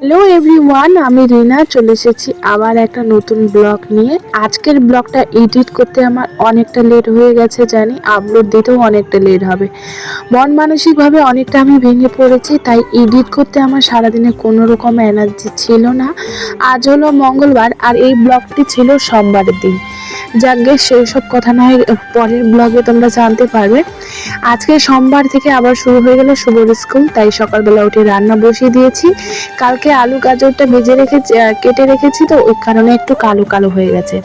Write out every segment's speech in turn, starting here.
Hello everyone আমি রিনা, চলে এসেছি আবার একটা নতুন ব্লগ নিয়ে। আজকের ব্লগটা এডিট করতে আমার অনেকটা লেট হয়ে গেছে জানি আপলোড দিতেও অনেকটা লেট হবে। মন মানসিকভাবে অনেকটা আমি ভেঙে পড়েছি, তাই এডিট করতে আমার সারাদিনে কোনো রকম এনার্জি ছিল না। আজ হলো মঙ্গলবার, আর এই ব্লগটি ছিল সোমবারের দিন। যাকে সেই সব কথা নয়, পরের ব্লগে তোমরা জানতে পারবে। আজকে সোমবার থেকে আবার শুরু হয়ে গেল শুভর স্কুল, তাই সকালবেলা উঠে রান্না বসিয়ে দিয়েছি। কালকে আলু গাজরটা ভেজে রেখে কেটে রেখেছি তো, ওই কারণে একটু কালো কালো হয়ে গেছে।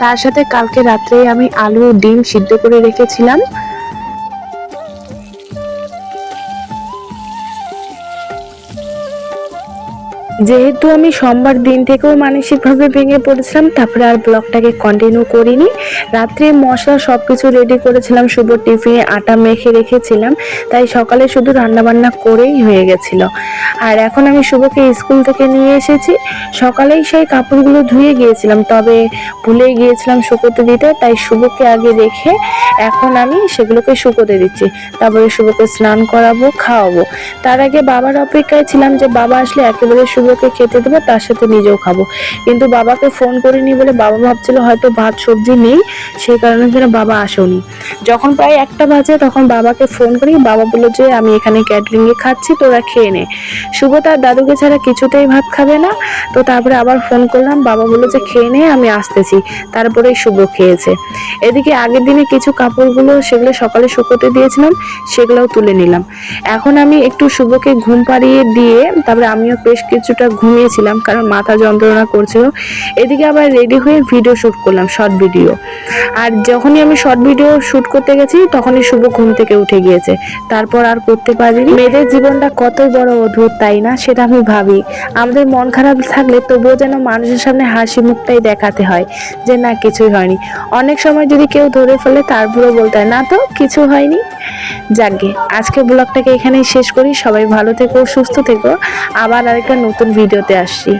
তার সাথে কালকে রাত্রে আমি আলু, ডিম সিদ্ধ করে রেখেছিলাম। যেহেতু আমি সোমবার দিন থেকেও মানসিকভাবে ভেঙে পড়েছিলাম, তারপরে আর ব্লগটাকে কন্টিনিউ করিনি। রাত্রে মশলা সব কিছু রেডি করেছিলাম, শুভ টিফিনে আটা মেখে রেখেছিলাম, তাই সকালে শুধু রান্নাবান্না করেই হয়ে গেছিল। আর এখন আমি শুভকে স্কুল থেকে নিয়ে এসেছি। সকালেই সেই কাপড়গুলো ধুয়ে গিয়েছিলাম, তবে ভুলেই গিয়েছিলাম শুকোতে দিতে, তাই শুভকে আগে রেখে এখন আমি সেগুলোকে শুকোতে দিচ্ছি। তারপরে শুভকে স্নান করাবো, খাওয়াবো। তার আগে বাবার অপেক্ষায় ছিলাম যে বাবা আসলে একেবারে শুভকে খেতে দেবো, তার সাথে নিজেও খাব। কিন্তু বাবাকে ফোন করিনি বলে বাবা ভাবছিল হয়তো ভাত, সবজি নেই, সেই কারণে যেন বাবা আসেনি। যখন প্রায় একটা বাজে তখন বাবাকে ফোন করি, বাবা বলল যে, আমি এখানে ক্যাটারিং এ খাচ্ছি, তোরা খেয়ে নে। শুভ তার দাদুকে ছাড়া কিছুতেই ভাত খাবে না। তো তারপরে আবার ফোন করলাম, বাবা বলল যে, খেয়ে নে, আমি আসতেছি। তারপরেই শুভ খেয়েছে। এদিকে আগের দিনে কিছু কাপড়গুলো সেগুলো সকালে শুকোতে দিয়েছিলাম, সেগুলোও তুলে নিলাম। এখন আমি একটু শুভকে ঘুম পাড়িয়ে দিয়ে, তারপরে আমিও বেশ কিছুটা ঘুমিয়েছিলাম কারণ মাথা যন্ত্রণা করছিল। এদিকে আবার রেডি হয়ে ভিডিও শ্যুট করলাম শর্ট ভিডিও আর যখনই আমি শর্ট ভিডিও শ্যুট করতে গেছি, তখনই শুভ ঘুম থেকে উঠে গিয়েছে। তারপর আর করতে পারিনি। মেয়েদের জীবনটা কতই বড় অদ্ভুত, তাই না? সেটা আমি ভাবি। আমাদের মন খারাপ থাকলে তবুও যেন মানুষের সামনে হাসি মুখটাই দেখাতে হয় যে, না, কিছুই হয়নি। অনেক সময় যদি কেউ ধরে ফেলে তারপরেও বলতে হয়, না তো, কিছু হয়নি। যাকে আজকে ব্লগটাকে এখানেই শেষ করি। সবাই ভালো থেকো, সুস্থ থেকো। আবার আরেকটা নতুন ভিডিওতে আসছি।